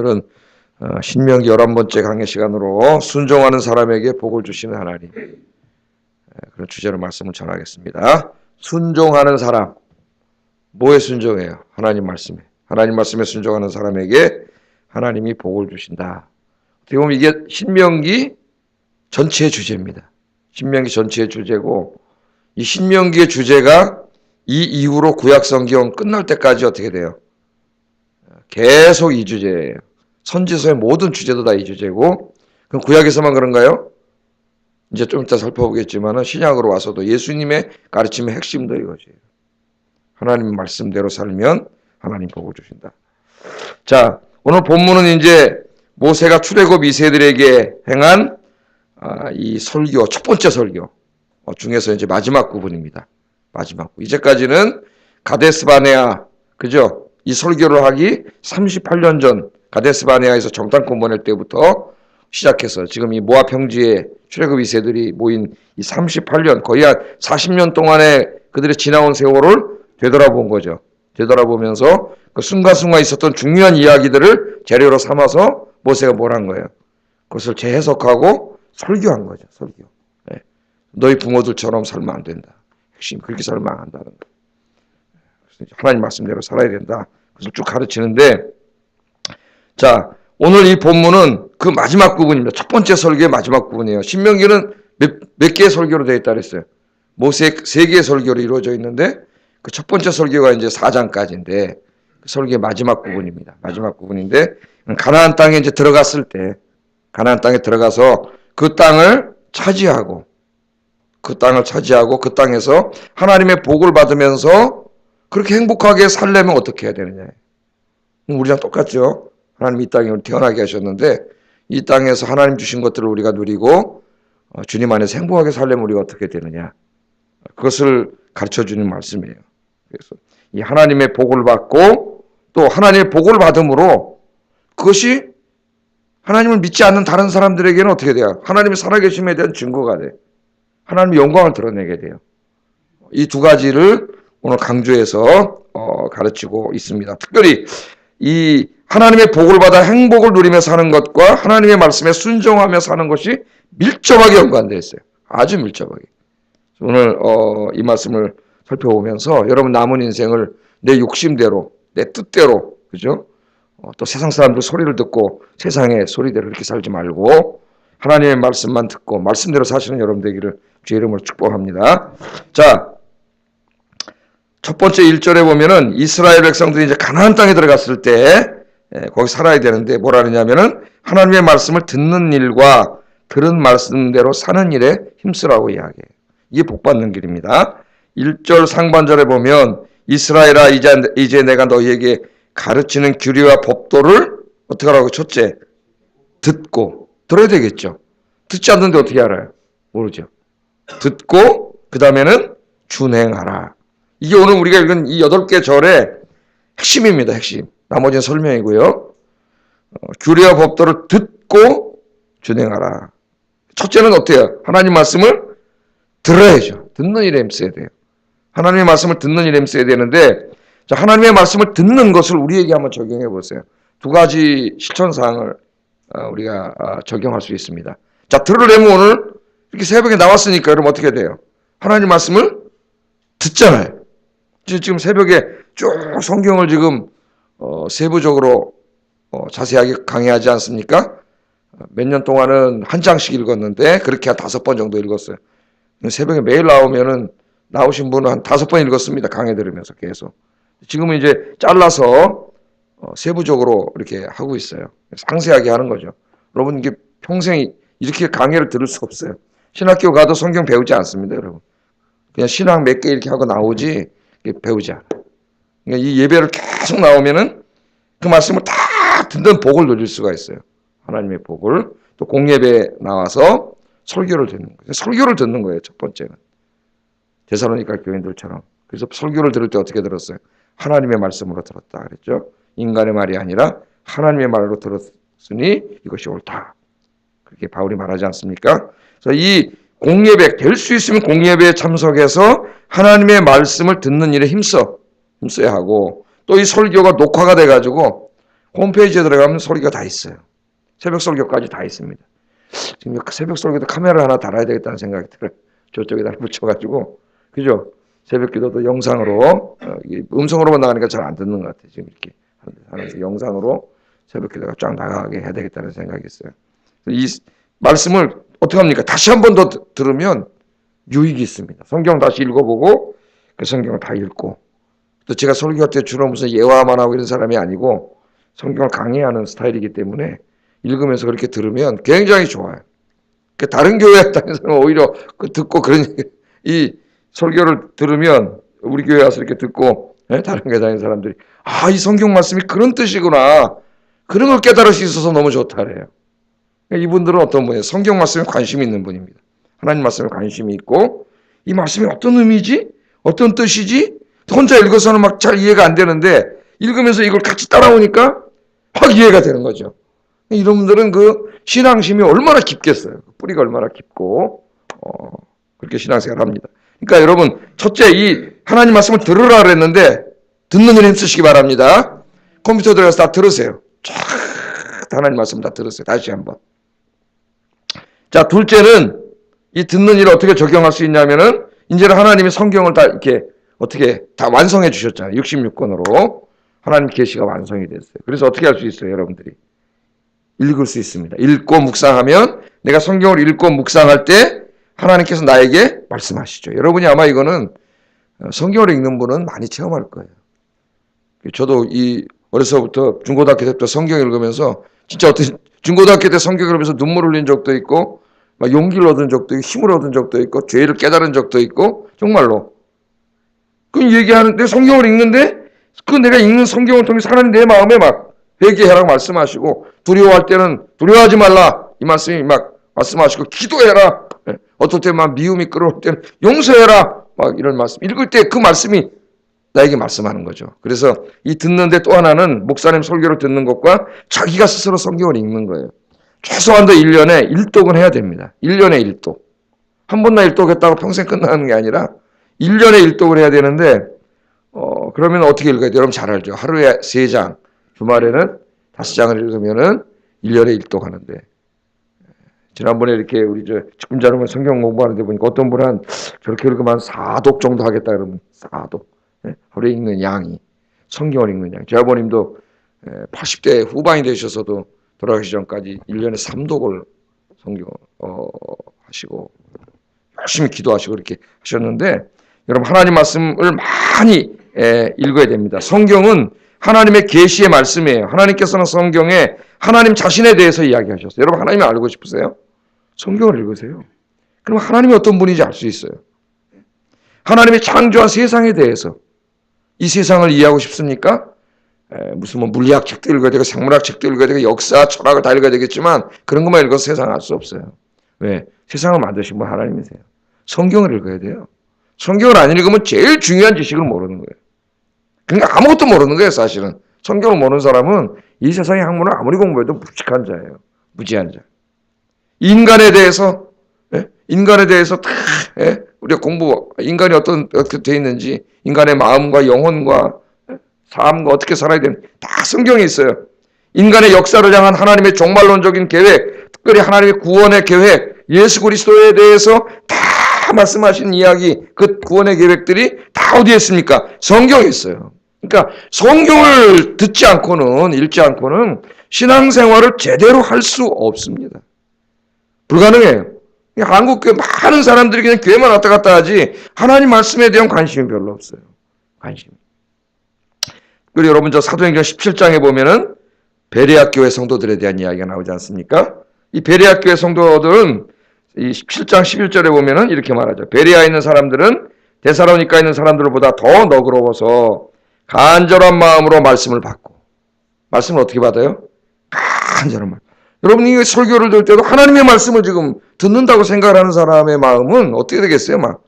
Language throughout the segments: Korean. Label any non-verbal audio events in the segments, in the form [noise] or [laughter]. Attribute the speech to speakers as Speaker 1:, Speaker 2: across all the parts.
Speaker 1: 그런 어, 신명기 11번째 강의 시간으로 순종하는 사람에게 복을 주시는 하나님 에, 그런 주제로 말씀을 전하겠습니다. 순종하는 사람 뭐에 순종해요? 하나님 말씀에 하나님 말씀에 순종하는 사람에게 하나님이 복을 주신다. 어떻게 보면 이게 신명기 전체의 주제입니다. 신명기 전체의 주제고 이 신명기의 주제가 이 이후로 구약 성경 끝날 때까지 어떻게 돼요? 계속 이 주제예요. 선지서의 모든 주제도 다 이 주제고 그럼 구약에서만 그런가요? 이제 좀 이따 살펴보겠지만 신약으로 와서도 예수님의 가르침의 핵심도 이거지. 하나님 말씀대로 살면 하나님 복을 주신다. 자, 오늘 본문은 이제 모세가 출애굽 이세들에게 행한 아, 이 설교 첫 번째 설교 어, 중에서 이제 마지막 부분입니다. 마지막 부. 이제까지는 가데스 바네아 그죠? 이 설교를 하기 38년 전 가데스 바네아에서 정탐꾼 보낼 때부터 시작해서 지금 이 모압 평지에 출애굽 이세들이 모인 이 38년 거의 한 40년 동안의 그들의 지나온 세월을 되돌아본 거죠. 되돌아보면서 그 순간순간 있었던 중요한 이야기들을 재료로 삼아서 모세가 뭘 한 거예요. 그것을 재해석하고 설교한 거죠. 설교. 예. 너희 부모들처럼 살면 안 된다. 핵심 그렇게 살면 안 한다는. 그래서 하나님 말씀대로 살아야 된다. 그래서 쭉 가르치는데 자 오늘 이 본문은 그 마지막 부분입니다. 첫 번째 설교의 마지막 부분이에요. 신명기는 몇, 몇 개의 설교로 되어 있다 그랬어요. 모세 세 개의 설교로 이루어져 있는데 그 첫 번째 설교가 이제 4장까지인데 그 설교의 마지막 부분입니다. 마지막 부분인데 가나안 땅에 이제 들어갔을 때 가나안 땅에 들어가서 그 땅을 차지하고 그 땅을 차지하고 그 땅에서 하나님의 복을 받으면서 그렇게 행복하게 살려면 어떻게 해야 되느냐. 우리랑 똑같죠. 하나님 이 땅에 우리 태어나게 하셨는데 이 땅에서 하나님 주신 것들을 우리가 누리고 어, 주님 안에서 행복하게 살려면 우리가 어떻게 되느냐. 그것을 가르쳐 주는 말씀이에요. 그래서 이 하나님의 복을 받고 또 하나님의 복을 받음으로 그것이 하나님을 믿지 않는 다른 사람들에게는 어떻게 돼요? 하나님의 살아계심에 대한 증거가 돼. 하나님의 영광을 드러내게 돼요. 이 두 가지를 오늘 강조해서 어, 가르치고 있습니다. 특별히 이 하나님의 복을 받아 행복을 누리며 사는 것과 하나님의 말씀에 순종하며 사는 것이 밀접하게 연관되어 있어요. 아주 밀접하게. 오늘 어, 이 말씀을 살펴보면서 여러분 남은 인생을 내 욕심대로, 내 뜻대로, 그죠? 어, 또 세상 사람들 소리를 듣고 세상의 소리대로 이렇게 살지 말고 하나님의 말씀만 듣고 말씀대로 사시는 여러분 되기를 주의 이름으로 축복합니다. 자, 첫 번째 1절에 보면은 이스라엘 백성들이 이제 가나안 땅에 들어갔을 때 예, 거기 살아야 되는데 뭐라 그러냐면은 하나님의 말씀을 듣는 일과 들은 말씀대로 사는 일에 힘쓰라고 이야기해요. 이게 복 받는 길입니다. 1절 상반절에 보면 이스라엘아 이제, 이제 내가 너희에게 가르치는 규례와 법도를 어떻게 하라고 첫째 듣고 들어야 되겠죠. 듣지 않는데 어떻게 알아요? 모르죠. 듣고 그 다음에는 준행하라. 이게 오늘 우리가 읽은 이 여덟 개 절의 핵심입니다. 핵심. 나머지는 설명이고요. 어, 규례와 법도를 듣고 준행하라. 첫째는 어때요? 하나님 말씀을 들어야죠. 듣는 일에 힘써야 돼요. 하나님의 말씀을 듣는 일에 힘써야 되는데 자, 하나님의 말씀을 듣는 것을 우리에게 한번 적용해 보세요. 두 가지 실천 사항을 어, 우리가 어, 적용할 수 있습니다. 자, 들으려면 오늘 이렇게 새벽에 나왔으니까 여러분 어떻게 돼요? 하나님 말씀을 듣잖아요. 지금 새벽에 쭉 성경을 지금 어, 세부적으로 어, 자세하게 강의하지 않습니까? 몇 년 동안은 한 장씩 읽었는데 그렇게 한 다섯 번 정도 읽었어요. 새벽에 매일 나오면은 나오신 분은 한 다섯 번 읽었습니다. 강의 들으면서 계속. 지금은 이제 잘라서 어, 세부적으로 이렇게 하고 있어요. 상세하게 하는 거죠. 여러분 이게 평생 이렇게 강의를 들을 수 없어요. 신학교 가도 성경 배우지 않습니다, 여러분. 그냥 신학 몇 개 이렇게 하고 나오지 배우지 않아요. 그러니까 이 예배를 계속 나오면은 그 말씀을 다 듣는 복을 누릴 수가 있어요. 하나님의 복을 또 공예배 나와서 설교를 듣는 거예요. 설교를 듣는 거예요. 첫 번째는 데살로니가 교인들처럼. 그래서 설교를 들을 때 어떻게 들었어요? 하나님의 말씀으로 들었다 그랬죠. 인간의 말이 아니라 하나님의 말로 들었으니 이것이 옳다. 그렇게 바울이 말하지 않습니까? 그래서 이 공예배 될 수 있으면 공예배에 참석해서 하나님의 말씀을 듣는 일에 힘써 힘 써야 하고 또 이 설교가 녹화가 돼 가지고 홈페이지에 들어가면 소리가 다 있어요. 새벽 설교까지 다 있습니다. 지금 새벽 설교도 카메라 하나 달아야 되겠다는 생각이 들어요. 저쪽에다 붙여가지고 그죠? 새벽 기도도 영상으로 어, 음성으로만 나가니까 잘 안 듣는 것 같아요. 지금 이렇게 하면서 영상으로 새벽 기도가 쫙 나가게 해야 되겠다는 생각이 있어요. 이 말씀을 어떻게 합니까? 다시 한 번 더 들으면 유익이 있습니다. 성경 다시 읽어보고 그 성경을 다 읽고 또 제가 설교할 때 주로 무슨 예화만 하고 이런 사람이 아니고 성경을 강의하는 스타일이기 때문에 읽으면서 그렇게 들으면 굉장히 좋아요. 그 다른 교회 다니는 사람은 오히려 그 듣고 그런 이 설교를 들으면 우리 교회 와서 이렇게 듣고 예? 다른 교회 다니는 사람들이 아 이 성경 말씀이 그런 뜻이구나 그런 걸 깨달을 수 있어서 너무 좋다래요. 이분들은 어떤 분이에요? 성경 말씀에 관심이 있는 분입니다. 하나님 말씀에 관심이 있고 이 말씀이 어떤 의미지? 어떤 뜻이지? 혼자 읽어서는 막 잘 이해가 안 되는데 읽으면서 이걸 같이 따라오니까 확 이해가 되는 거죠. 이런 분들은 그 신앙심이 얼마나 깊겠어요. 뿌리가 얼마나 깊고 어, 그렇게 신앙생활 합니다. 그러니까 여러분 첫째 이 하나님 말씀을 들으라 그랬는데 듣는 일 힘쓰시기 바랍니다. 컴퓨터 들어가서 다 들으세요. 쫙 하나님 말씀 다 들으세요. 다시 한번. 자 둘째는 이 듣는 일을 어떻게 적용할 수 있냐면은 이제는 하나님이 성경을 다 이렇게 어떻게 다 완성해 주셨잖아요. 66권으로 하나님 계시가 완성이 됐어요. 그래서 어떻게 할 수 있어요, 여러분들이? 읽을 수 있습니다. 읽고 묵상하면 내가 성경을 읽고 묵상할 때 하나님께서 나에게 말씀하시죠. 여러분이 아마 이거는 어, 성경을 읽는 분은 많이 체험할 거예요. 저도 이 어려서부터 중고등학교 때부터 성경 읽으면서 진짜 어떤 중고등학교 때 성경 읽으면서 눈물 흘린 적도 있고 막 용기를 얻은 적도 있고 힘을 얻은 적도 있고 죄를 깨달은 적도 있고 정말로 그 얘기하는데 성경을 읽는데 그 내가 읽는 성경을 통해서 하나님 내 마음에 막 회개해라 말씀하시고 두려워할 때는 두려워하지 말라 이 말씀이 막 말씀하시고 기도해라 예, 어떨 때만 미움이 끌어올 때는 용서해라 막 이런 말씀 읽을 때 그 말씀이 나에게 말씀하는 거죠. 그래서 이 듣는데 또 하나는 목사님 설교를 듣는 것과 자기가 스스로 성경을 읽는 거예요. 최소한도 1년에 1독은 해야 됩니다. 1년에 1독. 한 번나 1독 했다고 평생 끝나는 게 아니라 1년에 1독을 해야 되는데 어 그러면 어떻게 읽어야 돼요? 여러분 잘 알죠. 하루에 3장, 주말에는 5장을 읽으면은 1년에 1독 하는데 지난번에 이렇게 우리 저 직분자로만 성경 공부하는데 보니까 어떤 분은 저렇게 읽으면 4독 정도 하겠다 그러면 4독. 예? 하루에 읽는 양이 성경을 읽는 양. 제 아버님도 80대 후반이 되셔서도 돌아가시 전까지 1년에 3독을 성경 어, 하시고 열심히 기도하시고 이렇게 하셨는데 여러분 하나님 말씀을 많이 에, 읽어야 됩니다. 성경은 하나님의 계시의 말씀이에요. 하나님께서는 성경에 하나님 자신에 대해서 이야기하셨어요. 여러분 하나님을 알고 싶으세요? 성경을 읽으세요. 그럼 하나님이 어떤 분인지 알 수 있어요. 하나님이 창조한 세상에 대해서 이 세상을 이해하고 싶습니까? 에, 무슨 뭐 물리학 책도 읽어야 되고 생물학 책도 읽어야 되고 역사, 철학을 다 읽어야 되겠지만 그런 것만 읽어서 세상 알 수 없어요. 왜? 세상을 만드신 분 하나님이세요. 성경을 읽어야 돼요. 성경을 안 읽으면 제일 중요한 지식을 모르는 거예요. 그러니까 아무것도 모르는 거예요, 사실은. 성경을 모르는 사람은 이 세상의 학문을 아무리 공부해도 무식한 자예요. 무지한 자. 인간에 대해서, 예? 인간에 대해서 다, 예? 우리가 공부, 인간이 어떤, 어떻게 되어 있는지, 인간의 마음과 영혼과 삶과 어떻게 살아야 되는지 다 성경에 있어요. 인간의 역사를 향한 하나님의 종말론적인 계획, 특별히 하나님의 구원의 계획, 예수 그리스도에 대해서 다 말씀하신 이야기, 그 구원의 계획들이 다 어디에 있습니까? 성경에 있어요. 그러니까 성경을 듣지 않고는 읽지 않고는 신앙생활을 제대로 할 수 없습니다. 불가능해요. 한국 교회 많은 사람들이 그냥 교회만 왔다 갔다 하지 하나님 말씀에 대한 관심이 별로 없어요. 관심. 그리고 여러분 저 사도행전 17장에 보면은 베레아 교회 성도들에 대한 이야기가 나오지 않습니까? 이 베레아 교회 성도들은 이 17장 11절에 보면은 이렇게 말하죠. 베레아에 있는 사람들은 데살로니카에 있는 사람들보다 더 너그러워서 간절한 마음으로 말씀을 받고 말씀을 어떻게 받아요? 간절한 마음. 여러분 이 설교를 들 때도 하나님의 말씀을 지금 듣는다고 생각하는 사람의 마음은 어떻게 되겠어요? 막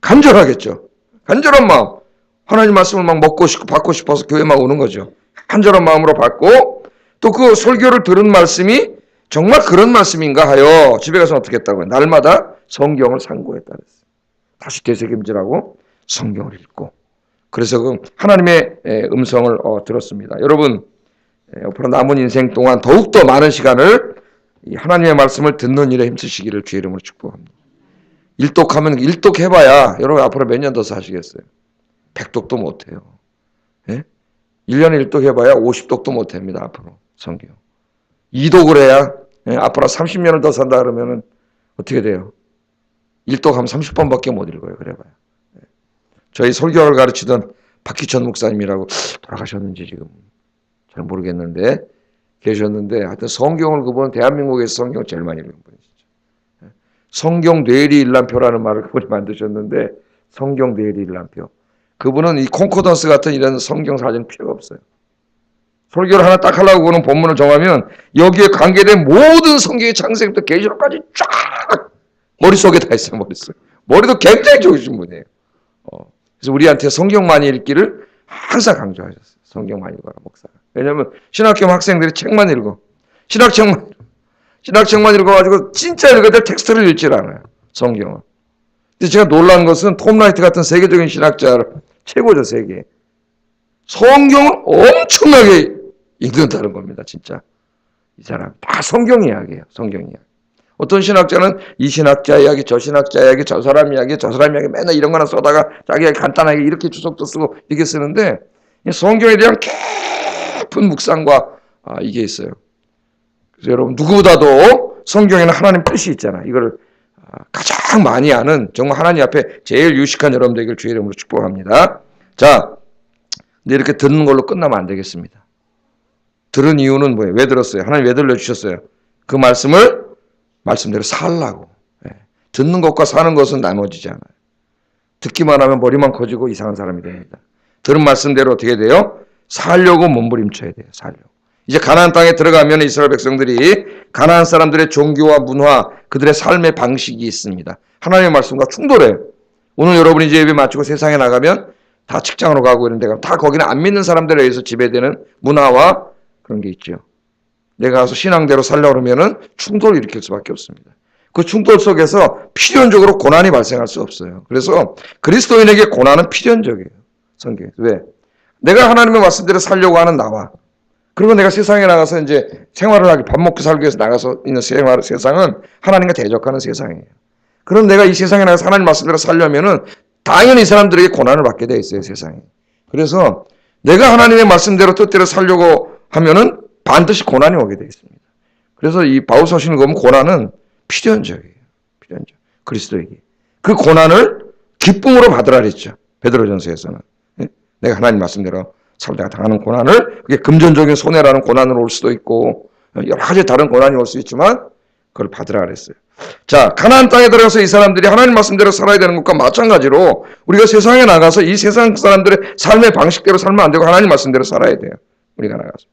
Speaker 1: 간절하겠죠. 간절한 마음. 하나님 말씀을 막 먹고 싶고 받고 싶어서 교회 막 오는 거죠. 간절한 마음으로 받고 또 그 설교를 들은 말씀이 정말 그런 말씀인가 하여 집에 가서 어떻게 했다고요? 날마다 성경을 상고했다 그랬어요. 다시 되새김질하고 성경을 읽고 그래서 그 하나님의 음성을 어, 들었습니다. 여러분 예, 앞으로 남은 인생 동안 더욱더 많은 시간을 이 하나님의 말씀을 듣는 일에 힘쓰시기를 주의 이름으로 축복합니다. 일독하면 일독해봐야 여러분 앞으로 몇 년 더 사시겠어요? 백독도 못해요. 예? 1년에 일독해봐야 50독도 못합니다. 앞으로 성경. 이독을 해야 예, 앞으로 30년을 더 산다 그러면은 어떻게 돼요? 일독하면 30번밖에 못 읽어요. 그래봐요. 예. 저희 설교를 가르치던 박기천 목사님이라고 돌아가셨는지 지금 잘 모르겠는데 계셨는데 하여튼 성경을 그분은 대한민국에서 성경 제일 많이 읽은 분이시죠. 예. 성경 뇌리 일람표라는 말을 그분이 만드셨는데 성경 뇌리 일람표. 그분은 이 콩코던스 같은 이런 성경 사전 필요가 없어요. 설교를 하나 딱 하려고 그는 본문을 정하면 여기에 관계된 모든 성경의 창세기부터 계시록까지 쫙 머릿속에 다 있어요. 머릿속에. 머리도 굉장히 좋으신 분이에요. 어. 그래서 우리한테 성경 많이 읽기를 항상 강조하셨어요. 성경 많이 읽어라 목사가. 왜냐하면 신학교 학생들이 책만 읽어. 신학책만. 신학책만 읽어가지고 진짜 읽어야 될 텍스트를 읽질 않아요. 성경을. 근데 제가 놀란 것은 톰 라이트 같은 세계적인 신학자 최고죠 세계. 성경을 엄청나게 읽는다는 겁니다. 진짜. 이 사람 다 성경 이야기예요. 성경 이야기. 어떤 신학자는 이 신학자 이야기, 저 신학자 이야기, 저 사람 이야기, 저 사람 이야기 맨날 이런 거나 써다가 자기가 간단하게 이렇게 주석도 쓰고 이렇게 쓰는데 이 성경에 대한 깊은 묵상과 아, 이게 있어요. 그래서 여러분 누구보다도 성경에는 하나님 뜻이 있잖아. 이걸 아, 가장 많이 아는 정말 하나님 앞에 제일 유식한 여러분 되기를 주의 이름으로 축복합니다. 자, 근데 이렇게 듣는 걸로 끝나면 안 되겠습니다. 들은 이유는 뭐예요? 왜 들었어요? 하나님 왜 들려주셨어요? 그 말씀을 말씀대로 살라고. 예. 듣는 것과 사는 것은 나눠지지 않아요. 듣기만 하면 머리만 커지고 이상한 사람이 됩니다. 들은 말씀대로 어떻게 돼요? 살려고 몸부림쳐야 돼요. 살려고. 이제 가나안 땅에 들어가면 이스라엘 백성들이 가나안 사람들의 종교와 문화, 그들의 삶의 방식이 있습니다. 하나님의 말씀과 충돌해요. 오늘 여러분이 이제 예배 마치고 세상에 나가면 다 직장으로 가고 이런 데가 다 거기는 안 믿는 사람들에 의해서 지배되는 문화와 그런 게 있죠. 내가 가서 신앙대로 살려고 그러면은 충돌을 일으킬 수밖에 없습니다. 그 충돌 속에서 필연적으로 고난이 발생할 수 없어요. 그래서 그리스도인에게 고난은 필연적이에요. 성경에. 왜? 내가 하나님의 말씀대로 살려고 하는 나와. 그리고 내가 세상에 나가서 이제 생활을 하기, 밥 먹고 살기 위해서 나가서 있는 생활, 세상은 하나님과 대적하는 세상이에요. 그럼 내가 이 세상에 나가서 하나님 말씀대로 살려면은 당연히 이 사람들에게 고난을 받게 돼 있어요, 세상에. 그래서 내가 하나님의 말씀대로 뜻대로 살려고 하면은 반드시 고난이 오게 되어 있습니다. 그래서 이 바울서신을 보면 고난은 필연적이에요. 필연적. 그리스도에게. 그 고난을 기쁨으로 받으라 그랬죠. 베드로전서에서는. 예? 내가 하나님 말씀대로 살다가 당하는 고난을 그게 금전적인 손해라는 고난으로 올 수도 있고 여러 가지 다른 고난이 올 수 있지만 그걸 받으라 그랬어요. 자, 가나안 땅에 들어가서 이 사람들이 하나님 말씀대로 살아야 되는 것과 마찬가지로 우리가 세상에 나가서 이 세상 사람들의 삶의 방식대로 살면 안 되고 하나님 말씀대로 살아야 돼요. 우리가 나가서.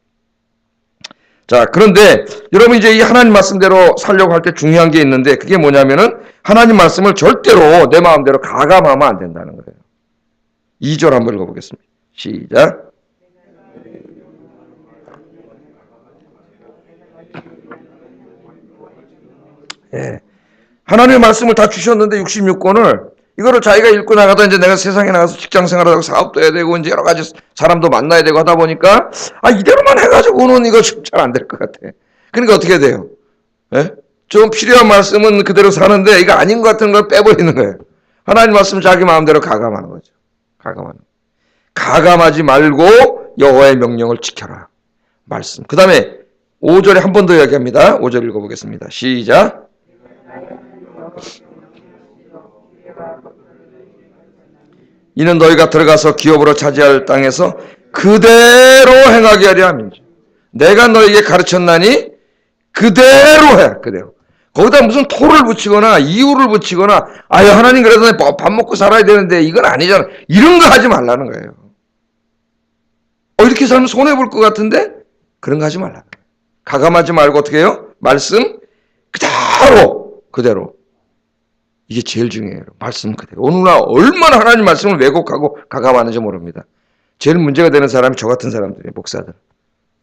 Speaker 1: 자, 그런데 여러분 이제 이 하나님 말씀대로 살려고 할 때 중요한 게 있는데 그게 뭐냐면은 하나님 말씀을 절대로 내 마음대로 가감하면 안 된다는 거예요. 2절 한번 읽어보겠습니다. 시작. 예. 하나님의 말씀을 다 주셨는데 66권을 이거를 자기가 읽고 나가다 이제 내가 세상에 나가서 직장 생활하고 사업도 해야 되고 이제 여러 가지 사람도 만나야 되고 하다 보니까 아 이대로만 해가지고는 이거 좀잘안 될 것 같아. 그러니까 어떻게 돼요? 예? 좀 필요한 말씀은 그대로 사는데 이거 아닌 것 같은 걸 빼버리는 거예요. 하나님 말씀 자기 마음대로 가감하는 거죠. 가감하는. 가감하지 말고 여호와의 명령을 지켜라. 말씀. 그 다음에 5절에 한 번 더 이야기합니다. 5절 읽어보겠습니다. 시작. 이는 너희가 들어가서 기업으로 차지할 땅에서 그대로 행하게 하려 함이지. 내가 너에게 가르쳤나니 그대로 해. 그대로. 거기다 무슨 토를 붙이거나 이유를 붙이거나 아유 하나님 그래도 밥 먹고 살아야 되는데 이건 아니잖아. 이런 거 하지 말라는 거예요. 어 이렇게 살면 손해 볼 것 같은데 그런 거 하지 말라. 가감하지 말고 어떻게 해요? 말씀 그대로 그대로 이게 제일 중요해요. 말씀 그대로. 오늘날 얼마나 하나님 말씀을 왜곡하고 가감하는지 모릅니다. 제일 문제가 되는 사람이 저 같은 사람들이에요. 목사들.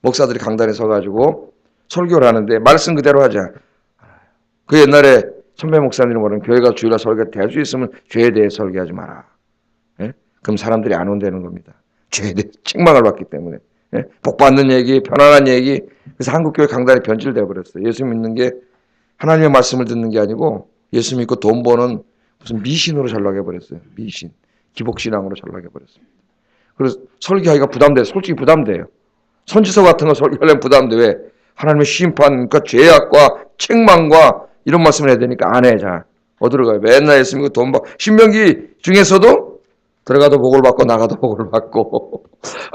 Speaker 1: 목사들이 강단에 서가지고 설교를 하는데 말씀 그대로 하자. 그 옛날에 선배 목사님이 뭐냐면 교회가 주일날 설교 될수 있으면 죄에 대해 설교하지 마라. 예? 그럼 사람들이 안 온다는 겁니다. 죄에 대해 책망을 받기 때문에. 예? 복 받는 얘기, 편안한 얘기. 그래서 한국교회 강단이 변질돼 버렸어요. 예수 믿는 게 하나님의 말씀을 듣는 게 아니고 예수 믿고 돈 버는 무슨 미신으로 전락해 버렸어요. 미신, 기복신앙으로 전락해 버렸습니다. 그래서 설교하기가 부담돼요. 솔직히 부담돼요. 선지서 같은 거 설교하려면 부담돼. 왜? 하나님의 심판과 죄악과 책망과 이런 말씀을 해야 되니까 안 해. 잘. 어디로 가요? 맨날 예수 믿고 돈 받고. 신명기 중에서도 들어가도 복을 받고 나가도 [laughs] 복을 받고.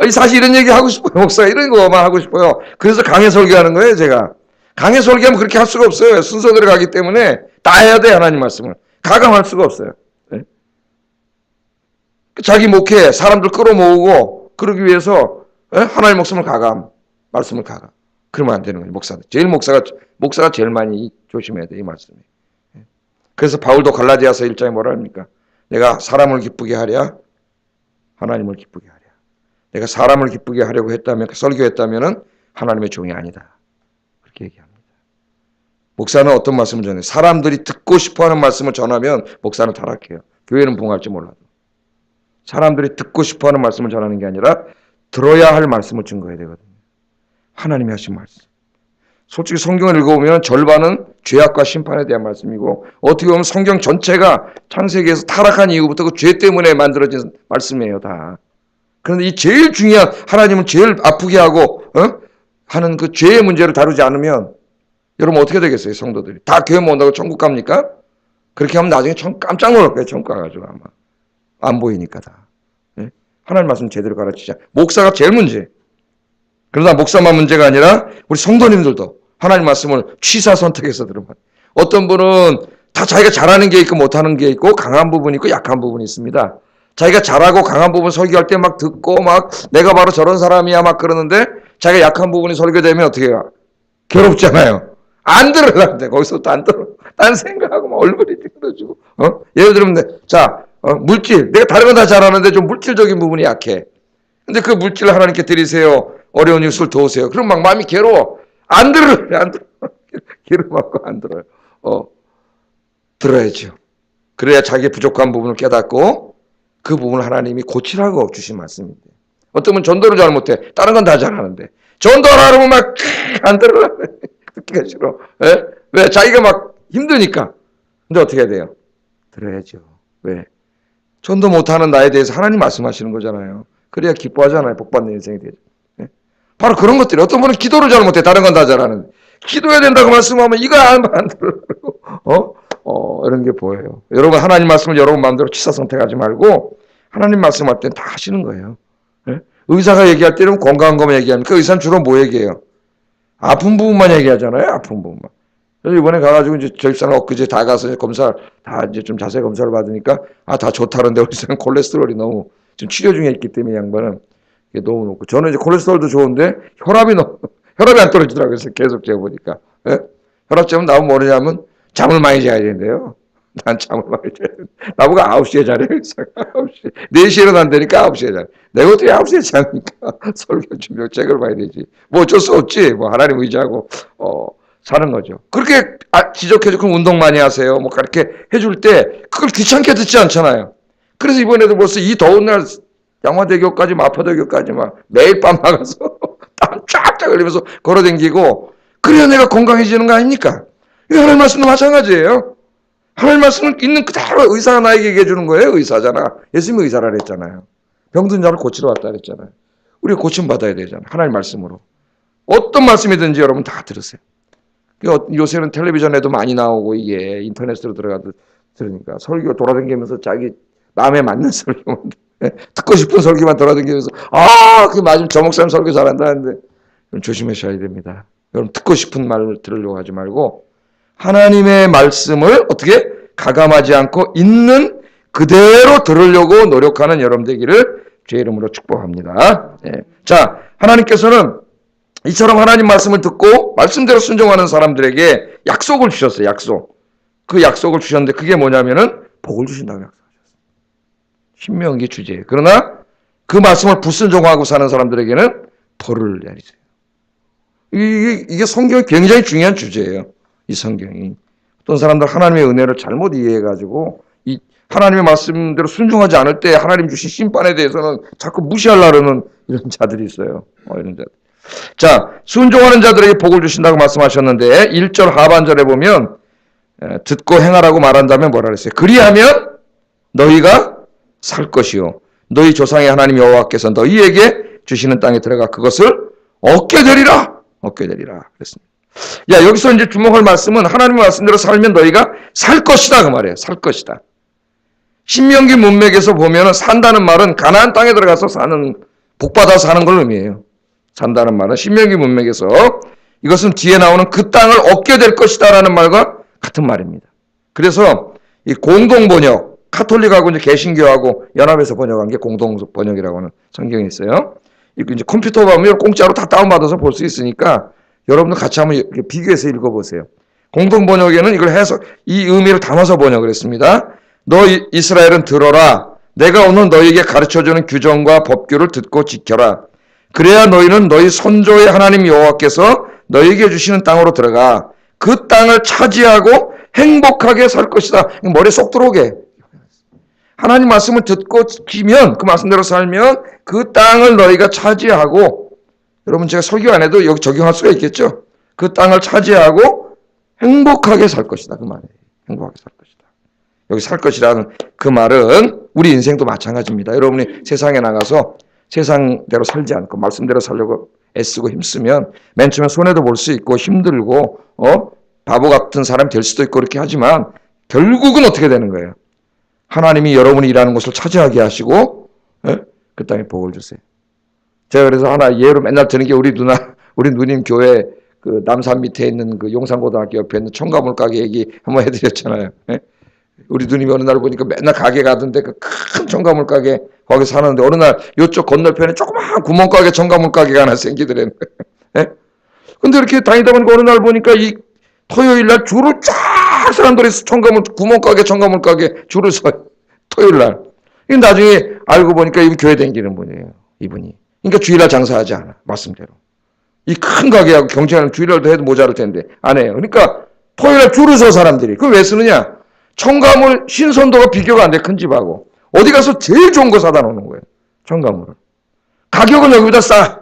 Speaker 1: 사실 이런 얘기 하고 싶어요. 목사 이런 거만 하고 싶어요. 그래서 강해 설교하는 거예요, 제가. 강해 설교하면 그렇게 할 수가 없어요. 순서대로 가기 때문에 다 해야 돼, 하나님 말씀을. 가감할 수가 없어요. 네? 자기 목회, 사람들 끌어모으고, 그러기 위해서 예? 하나님 말씀을 가감, 말씀을 가감. 그러면 안 되는 거예요, 목사들. 제일 목사가, 목사가 제일 많이 조심해야 돼, 이 말씀이. 예? 그래서 바울도 갈라디아서 1장에 뭐라 합니까? 내가 사람을 기쁘게 하랴, 하나님을 기쁘게 하랴. 내가 사람을 기쁘게 하려고 했다면, 설교했다면은 하나님의 종이 아니다. 그렇게 얘기합니다. 목사는 어떤 말씀을 전해? 사람들이 듣고 싶어 하는 말씀을 전하면 목사는 타락해요. 교회는 붕할지 몰라도. 사람들이 듣고 싶어 하는 말씀을 전하는 게 아니라 들어야 할 말씀을 증거해야 되거든요. 하나님이 하신 말씀. 솔직히 성경을 읽어보면 절반은 죄악과 심판에 대한 말씀이고 어떻게 보면 성경 전체가 창세기에서 타락한 이후부터 그 죄 때문에 만들어진 말씀이에요 다. 그런데 이 제일 중요한 하나님은 제일 아프게 하고 어? 하는 그 죄의 문제를 다루지 않으면 여러분 어떻게 되겠어요 성도들이 다 교회 못 온다고 천국 갑니까? 그렇게 하면 나중에 천, 깜짝 놀랄 거예요 천국 가가지고 아마 안 보이니까 다. 예? 하나님 말씀 제대로 가르치자. 목사가 제일 문제. 그러나 목사만 문제가 아니라 우리 성도님들도 하나님 말씀을 취사 선택해서 들으면 어떤 분은 다 자기가 잘하는 게 있고 못하는 게 있고 강한 부분이 있고 약한 부분이 있습니다. 자기가 잘하고 강한 부분 설교할 때 막 듣고 막 내가 바로 저런 사람이야 막 그러는데 자기가 약한 부분이 설교되면 어떻게 해요? 괴롭잖아요. 안 들으려는데 거기서 또안 들어. 딴 생각하고 막 얼굴이 찌그러지고. 어? 예를 들면 자 어, 물질 내가 다른 건 다 잘하는데 좀 물질적인 부분이 약해. 근데 그 물질을 하나님께 드리세요. 어려운 일술 도우세요. 그럼 막 마음이 괴로워. 안 들어요. 안 들어. 맞고 [laughs] 안 들어요. 어. 들어야죠. 그래야 자기 부족한 부분을 깨닫고 그 부분을 하나님이 고치라고 주신 말씀인데. 분 전도를 잘 못해. 다른 건 다 잘하는데. 전도를 하려면 막안 들으려. [laughs] 듣기가 싫어. 예? 왜? 자기가 막 힘드니까. 근데 어떻게 해야 돼요? 들어야죠. 왜? 전도 못하는 나에 대해서 하나님 말씀하시는 거잖아요. 그래야 기뻐하잖아요. 복받는 인생이 되죠. 예? 바로 그런 것들이 어떤 분은 기도를 잘 못해. 다른 건 다 잘하는데. 기도해야 된다고 말씀하면 이거 안 만들고 [laughs] 어? 어, 이런 게 보여요. 여러분 하나님 말씀을 여러분 마음대로 취사 선택하지 말고 하나님 말씀할 땐 다 하시는 거예요. 예? 의사가 얘기할 때는 건강한 것만 얘기합니까? 그 의사는 주로 뭐 얘기해요? 아픈 부분만 얘기하잖아요. 아픈 부분만. 그래서 이번에 가가지고 이제 저입사는 엊그제 다 가서 검사 다 이제 좀 자세히 검사를 받으니까 아 다 좋다는데 [laughs] 의사는 콜레스테롤이 너무 지금 치료 중에 있기 때문에 양반은 이게 너무 높고 저는 이제 콜레스테롤도 좋은데 혈압이 너무 [laughs] 혈압이 안 떨어지더라고요. 그래서 계속 재보니까 예? 혈압 재면 나보면 뭐냐면 잠을 많이 자야 된대요. [laughs] 난 잠을 많이 돼. 나보고 9시에 자래. 의사가 9시. 4시에 일어난다니까 9시에 자. 내가 어떻게 9시에 자니까 [laughs] 설교 준비 책을 봐야 되지. 뭐 어쩔 수 없지. 뭐 하나님 의지하고 어 사는 거죠. 그렇게 아, 지적해줘. 그럼 운동 많이 하세요. 뭐 그렇게 해줄 때 그걸 귀찮게 듣지 않잖아요. 그래서 이번에도 벌써 이 더운 날 양화대교까지 마포대교까지 막 매일 밤 나가서 [laughs] 땀 쫙쫙 흘리면서 걸어댕기고 그래야 내가 건강해지는 거 아닙니까? 이 하나님 말씀도 마찬가지예요. 하나님 말씀을 있는 그대로 의사가 나에게 얘기해 주는 거예요. 의사잖아. 예수님이 의사라 그랬잖아요. 병든 자를 고치러 왔다 그랬잖아요. 우리가 고침 받아야 되잖아요. 하나님 말씀으로. 어떤 말씀이든지 여러분 다 들으세요. 요새는 텔레비전에도 많이 나오고 이게 인터넷으로 들어가도 들으니까 설교 돌아다니면서 자기 마음에 맞는 [laughs] 설교만 [laughs] 듣고 싶은 설교만 돌아다니면서 아 그 맞으면 저 목사님 설교 잘한다는데 조심하셔야 됩니다. 여러분 듣고 싶은 말을 들으려고 하지 말고 하나님의 말씀을 어떻게 가감하지 않고 있는 그대로 들으려고 노력하는 여러분 되기를 주의 이름으로 축복합니다. 네. 자 하나님께서는 이처럼 하나님 말씀을 듣고 말씀대로 순종하는 사람들에게 약속을 주셨어요. 약속. 그 약속을 주셨는데 그게 뭐냐면은 복을 주신다고 약속하셨어요. 신명기 주제예요. 그러나 그 말씀을 불순종하고 사는 사람들에게는 벌을 내리세요. 이게, 이게 성경이 굉장히 중요한 주제예요. 이 성경이. 어떤 사람들 하나님의 은혜를 잘못 이해해가지고 이 하나님의 말씀대로 순종하지 않을 때 하나님 주신 심판에 대해서는 자꾸 무시하려는 이런 자들이 있어요. 어, 이런 자들. 자, 순종하는 자들에게 복을 주신다고 말씀하셨는데 1절 하반절에 보면 에, 듣고 행하라고 말한다면 뭐라 그랬어요? 그리하면 너희가 살 것이요 너희 조상의 하나님 여호와께서 너희에게 주시는 땅에 들어가 그것을 얻게 되리라 얻게 되리라 그랬습니다. 야 여기서 이제 주목할 말씀은 하나님의 말씀대로 살면 너희가 살 것이다 그 말이에요. 살 것이다. 신명기 문맥에서 보면은 산다는 말은 가나안 땅에 들어가서 사는 복받아 사는 걸 의미해요. 산다는 말은 신명기 문맥에서 이것은 뒤에 나오는 그 땅을 얻게 될 것이다 라는 말과 같은 말입니다. 그래서 이 공동 번역 카톨릭하고 이제 개신교하고 연합해서 번역한 게 공동 번역이라고 하는 성경이 있어요. 이거 이제 컴퓨터 보면 공짜로 다 다운받아서 볼 수 있으니까 여러분도 같이 한번 비교해서 읽어보세요. 공동 번역에는 이걸 해서 이 의미를 담아서 번역을 했습니다. 너 이- 이스라엘은 들어라. 내가 오늘 너희에게 가르쳐주는 규정과 법규를 듣고 지켜라. 그래야 너희는 너희 선조의 하나님 여호와께서 너희에게 주시는 땅으로 들어가 그 땅을 차지하고 행복하게 살 것이다. 머리에 쏙 들어오게. 하나님 말씀을 듣고 지키면 그 말씀대로 살면 그 땅을 너희가 차지하고 여러분 제가 설교 안 해도 여기 적용할 수가 있겠죠. 그 땅을 차지하고 행복하게 살 것이다. 그 말이에요. 행복하게 살 것이다. 여기 살 것이라는 그 말은 우리 인생도 마찬가지입니다. 여러분이 세상에 나가서 세상대로 살지 않고 말씀대로 살려고 애쓰고 힘쓰면 맨 처음에 손해도 볼 수 있고 힘들고 어 바보 같은 사람이 될 수도 있고 그렇게 하지만 결국은 어떻게 되는 거예요? 하나님이 여러분이 일하는 곳을 차지하게 하시고 예? 그 땅에 복을 주세요. 제가 그래서 하나 예로 맨날 드는 게 우리 누나 [laughs] 우리 누님 교회 그 남산 밑에 있는 그 용산고등학교 옆에 있는 청가물 가게 얘기 한번 해드렸잖아요. 예? 우리 누님이 어느 날 보니까 맨날 가게 가던데 그 큰 청가물 가게 거기 사는데 어느 날 이쪽 건너편에 조그마한 구멍가게 청가물 가게가 하나 생기더래요. [laughs] 예? 근데 이렇게 다니다 보니까 어느 날 보니까 이 토요일 날 줄을 쫙 사람들이 청가물 구멍가게 청가물 가게 줄을 서 [laughs] 토요일 날. 이 나중에 알고 보니까 이분 교회 다니는 분이에요. 이분이. 그러니까 주일날 장사하지 않아. 말씀대로. 이 큰 가게하고 경쟁하는 주일날도 해도 모자랄 텐데 안 해요. 그러니까 토요일날 줄을 서 사람들이. 그걸 왜 쓰느냐? 청가물 신선도가 비교가 안 돼 큰 집하고. 어디 가서 제일 좋은 거 사다 놓는 거예요. 청가물을. 가격은 여기보다 싸.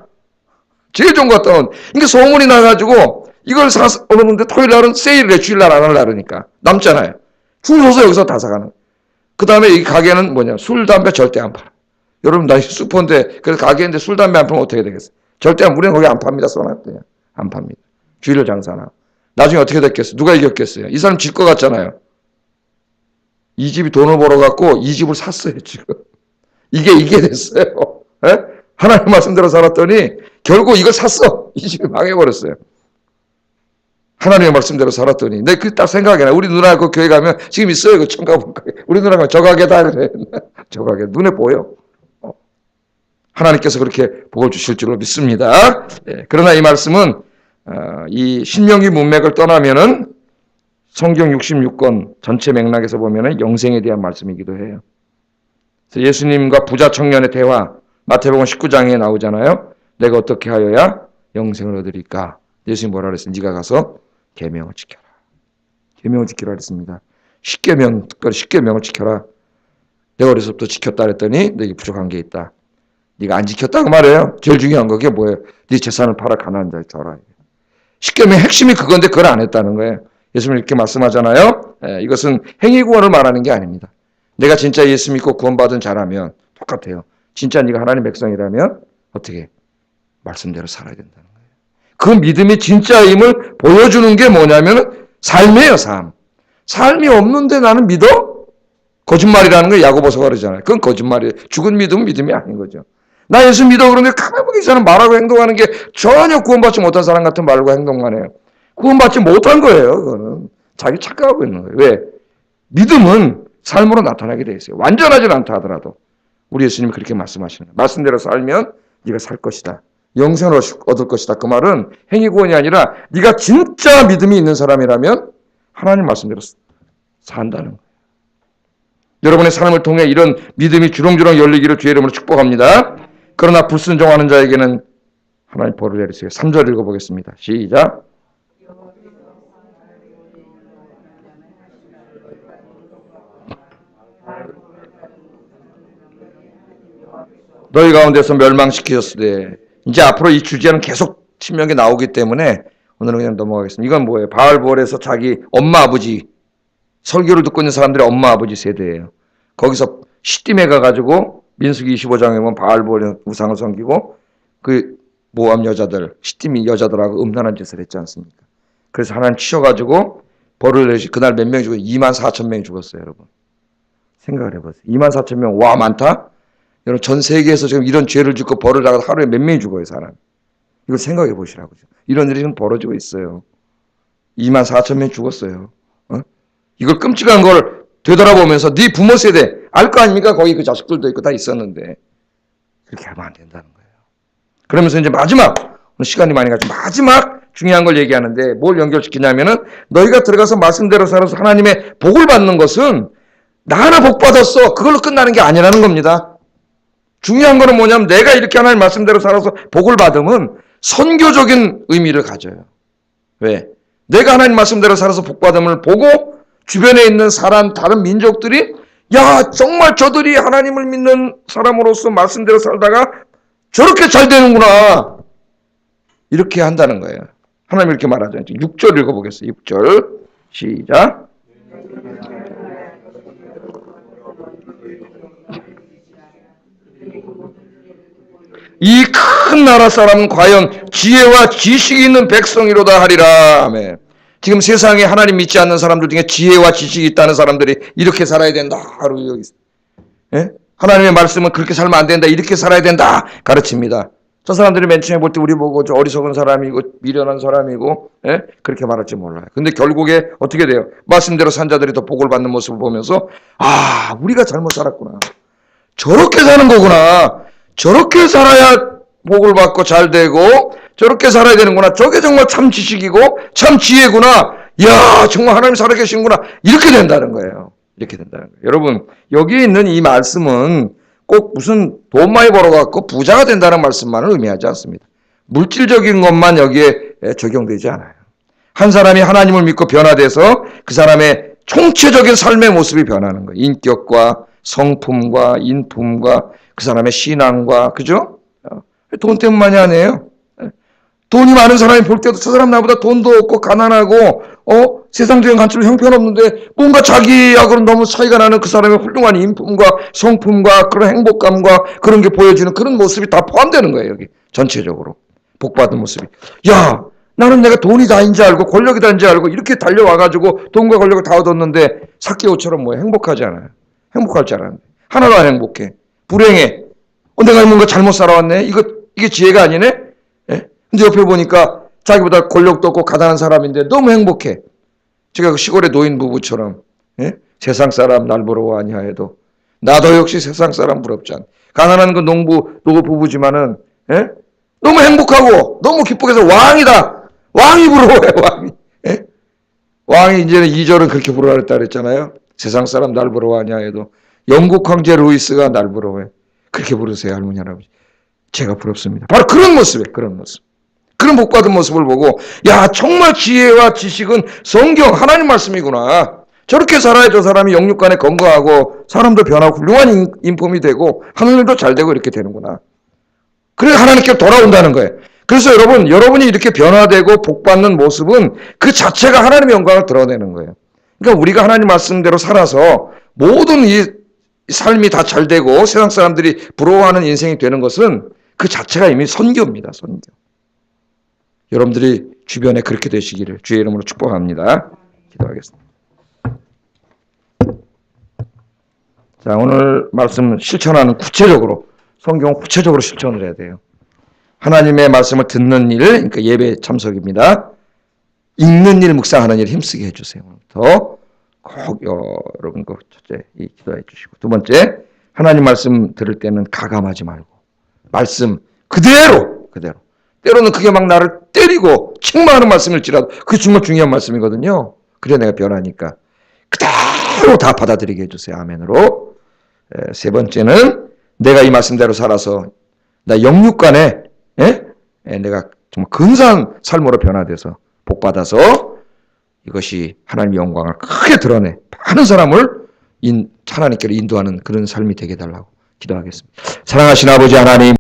Speaker 1: 제일 좋은 거 갖다 놓은. 그러니까 소문이 나가지고 이걸 사서 오는데 토요일 날은 세일을 해. 주일 날안 하려니까. 남잖아요. 줄 서서 여기서 다 사가는. 그 다음에 이 가게는 뭐냐. 술, 담배 절대 안 팔아. 여러분, 나 슈퍼인데, 그래서 가게인데 술, 담배 안 팔면 어떻게 되겠어? 절대 안, 우리는 거기 안 팝니다. 써놨대요. 안 팝니다. 주일을 장사나. 나중에 어떻게 됐겠어? 누가 이겼겠어요? 이 사람 질 것 같잖아요. 이 집이 돈을 벌어갖고 이 집을 샀어요, 지금. [laughs] 이게, 이게 됐어요. [laughs] 예? 하나님 말씀대로 살았더니 결국 이걸 샀어. 이 집이 망해버렸어요. 하나님의 말씀대로 살았더니 내 그 딱 생각이 나. 우리 누나 그 교회 가면 지금 있어요. 그 청가볼 가게. 우리 누나가 저 가게다 그래. [laughs] 저 가게 눈에 보여. 어. 하나님께서 그렇게 복을 주실 줄로 믿습니다. 예, 그러나 이 말씀은 어, 이 신명기 문맥을 떠나면은 성경 66권 전체 맥락에서 보면은 영생에 대한 말씀이기도 해요. 예수님과 부자 청년의 대화 마태복음 19장에 나오잖아요. 내가 어떻게 하여야 영생을 얻으리까? 예수님 뭐라 그랬어요? 네가 가서 계명을 지켜라. 계명을 지키라 그랬습니다. 십계명 특별히 십계명을 지켜라. 내가 어려서부터 지켰다 그랬더니 너에게 부족한 게 있다. 네가 안 지켰다고 말해요. 제일 중요한 게 뭐예요? 네 재산을 팔아 가난한 자에 줘라. 십계명 핵심이 그건데 그걸 안 했다는 거예요. 예수님 이렇게 말씀하잖아요. 예, 이것은 행위 구원을 말하는 게 아닙니다. 내가 진짜 예수 믿고 구원받은 자라면 똑같아요. 진짜 네가 하나님 백성이라면 어떻게 말씀대로 살아야 된다는 거예요. 그 믿음이 진짜임을 보여주는 게 뭐냐면 삶이에요, 삶. 삶이 없는데 나는 믿어? 거짓말이라는 거 야고보서가 그러잖아요. 그건 거짓말이에요. 죽은 믿음은 믿음이 아닌 거죠. 나 예수 믿어 그러는데 가만히 보니 이 사람 말하고 행동하는 게 전혀 구원받지 못한 사람 같은 말과 행동만 해요. 구원받지 못한 거예요, 그거는. 자기 착각하고 있는 거예요. 왜? 믿음은 삶으로 나타나게 돼 있어요. 완전하진 않다 하더라도. 우리 예수님이 그렇게 말씀하시는 거예요. 말씀대로 살면 네가 살 것이다. 영생을 얻을 것이다. 그 말은 행위 구원이 아니라 네가 진짜 믿음이 있는 사람이라면 하나님 말씀대로 산다는 거예요. 여러분의 삶을 통해 이런 믿음이 주렁주렁 열리기를 주의 이름으로 축복합니다. 그러나 불순종하는 자에게는 하나님 벌을 내리세요. 3절 읽어보겠습니다. 시작. 너희 가운데서 멸망시키셨으되 이제 앞으로 이 주제는 계속 신명에 나오기 때문에 오늘은 그냥 넘어가겠습니다. 이건 뭐예요? 바알볼에서 자기 엄마 아버지 설교를 듣고 있는 사람들의 엄마 아버지 세대예요. 거기서 시딤에 가가지고 민수기 25장에 보면 바알볼의 우상을 섬기고 그 모함 여자들 시딤이 여자들하고 음란한 짓을 했지 않습니까? 그래서 하나님 치셔가지고 벌을 내시 그날 몇 명이 죽었어요? 2만 4천 명이 죽었어요, 여러분. 생각을 해보세요. 2만 4천 명, 와 많다. 여러분 전 세계에서 지금 이런 죄를 짓고 벌을 나가 하루에 몇 명이 죽어요, 사람. 이걸 생각해 보시라고요. 이런 일이 지금 벌어지고 있어요. 2만 4천 명이 죽었어요. 어? 이걸 끔찍한 걸 되돌아보면서 네 부모 세대 알 거 아닙니까? 거기 그 자식들도 있고 다 있었는데 그렇게 하면 안 된다는 거예요. 그러면서 이제 마지막 오늘 시간이 많이 가죠. 마지막 중요한 걸 얘기하는데 뭘 연결시키냐면은 너희가 들어가서 말씀대로 살아서 하나님의 복을 받는 것은 나 하나 복 받았어 그걸로 끝나는 게 아니라는 겁니다. 중요한 거는 뭐냐면 내가 이렇게 하나님 말씀대로 살아서 복을 받으면 선교적인 의미를 가져요. 왜? 내가 하나님 말씀대로 살아서 복 받음을 보고 주변에 있는 사람 다른 민족들이 야 정말 저들이 하나님을 믿는 사람으로서 말씀대로 살다가 저렇게 잘 되는구나 이렇게 한다는 거예요. 하나님 이렇게 말하죠. 6절 읽어보겠어요. 6절 시작. 이 큰 나라 사람은 과연 지혜와 지식이 있는 백성이로다 하리라. 아멘. 지금 세상에 하나님 믿지 않는 사람들 중에 지혜와 지식이 있다는 사람들이 이렇게 살아야 된다. 하루 여기. 예? 하나님의 말씀은 그렇게 살면 안 된다. 이렇게 살아야 된다. 가르칩니다. 저 사람들이 맨 처음에 볼 때 우리 보고 저 어리석은 사람이고 미련한 사람이고 예? 그렇게 말할지 몰라요. 근데 결국에 어떻게 돼요? 말씀대로 산 자들이 더 복을 받는 모습을 보면서 아 우리가 잘못 살았구나. 저렇게 사는 거구나. 저렇게 살아야 복을 받고 잘 되고 저렇게 살아야 되는구나. 저게 정말 참 지식이고 참 지혜구나. 야 정말 하나님 살아계신구나. 이렇게 된다는 거예요. 이렇게 된다는 거예요. 여러분 여기 있는 이 말씀은 꼭 무슨 돈 많이 벌어갖고 부자가 된다는 말씀만을 의미하지 않습니다. 물질적인 것만 여기에 적용되지 않아요. 한 사람이 하나님을 믿고 변화돼서 그 사람의 총체적인 삶의 모습이 변하는 거예요. 인격과 성품과 인품과 그 사람의 신앙과 그죠? 돈 때문만이 아니에요. 돈이 많은 사람이 볼 때도 저 사람 나보다 돈도 없고 가난하고 어? 세상적인 관점으로 형편없는데 뭔가 자기하고는 너무 차이가 나는 그 사람의 훌륭한 인품과 성품과 그런 행복감과 그런 게 보여주는 그런 모습이 다 포함되는 거예요 여기. 전체적으로. 복 받은 모습이. 야 나는 내가 돈이 다인지 알고 권력이 다인지 알고 이렇게 달려와가지고 돈과 권력을 다 얻었는데 사케오처럼 뭐야 행복하지 않아요. 행복할 줄 알았는데. 하나도 안 행복해. 불행해. 어, 내가 뭔가 잘못 살아왔네. 이거 이게 지혜가 아니네 예? 근데 옆에 보니까 자기보다 권력도 없고 가난한 사람인데 너무 행복해. 제가 그 시골의 노인 부부처럼 예? 세상 사람 날 부러워 아니하여도 나도 역시 세상 사람 부럽지 않. 가난한 그 농부 노부 부부지만은 예? 너무 행복하고 너무 기쁘게 해서 왕이다. 왕이 부러워요 왕이. 예? 왕이 이제는 2절은 그렇게 부러워했다 그랬잖아요. 세상 사람 날 부러워 아니하여도 영국 황제 루이스가 날 부러워해. 그렇게 부르세요 할머니 할아버지. 제가 부럽습니다. 바로 그런 모습이에요. 그런 모습. 그런 복받은 모습을 보고 야 정말 지혜와 지식은 성경 하나님 말씀이구나. 저렇게 살아야 저 사람이 영육간에 건강하고 사람도 변하고 훌륭한 인품이 되고 하늘도 잘 되고 이렇게 되는구나. 그래 하나님께 돌아온다는 거예요. 그래서 여러분 여러분이 이렇게 변화되고 복받는 모습은 그 자체가 하나님의 영광을 드러내는 거예요. 그러니까 우리가 하나님 말씀대로 살아서 모든 이 삶이 다 잘 되고 세상 사람들이 부러워하는 인생이 되는 것은 그 자체가 이미 선교입니다. 선교. 여러분들이 주변에 그렇게 되시기를 주의 이름으로 축복합니다. 기도하겠습니다. 자, 오늘 말씀 실천하는 구체적으로 성경 구체적으로 실천을 해야 돼요. 하나님의 말씀을 듣는 일, 그러니까 예배 참석입니다. 읽는 일, 묵상하는 일 힘쓰게 해주세요. 더꼭 여러분 그 첫째 이 기도해 주시고 두 번째 하나님 말씀 들을 때는 가감하지 말고 말씀 그대로 그대로 때로는 그게 막 나를 때리고 책망하는 말씀일지라도 그게 정말 중요한 말씀이거든요. 그래 내가 변하니까 그대로 다 받아들이게 해주세요. 아멘으로. 세 번째는 내가 이 말씀대로 살아서 나 영육간에 에? 내가 정말 근사한 삶으로 변화돼서 복 받아서 이것이 하나님의 영광을 크게 드러내 많은 사람을 인, 하나님께로 인도하는 그런 삶이 되게 달라고 기도하겠습니다. 사랑하신 아버지 하나님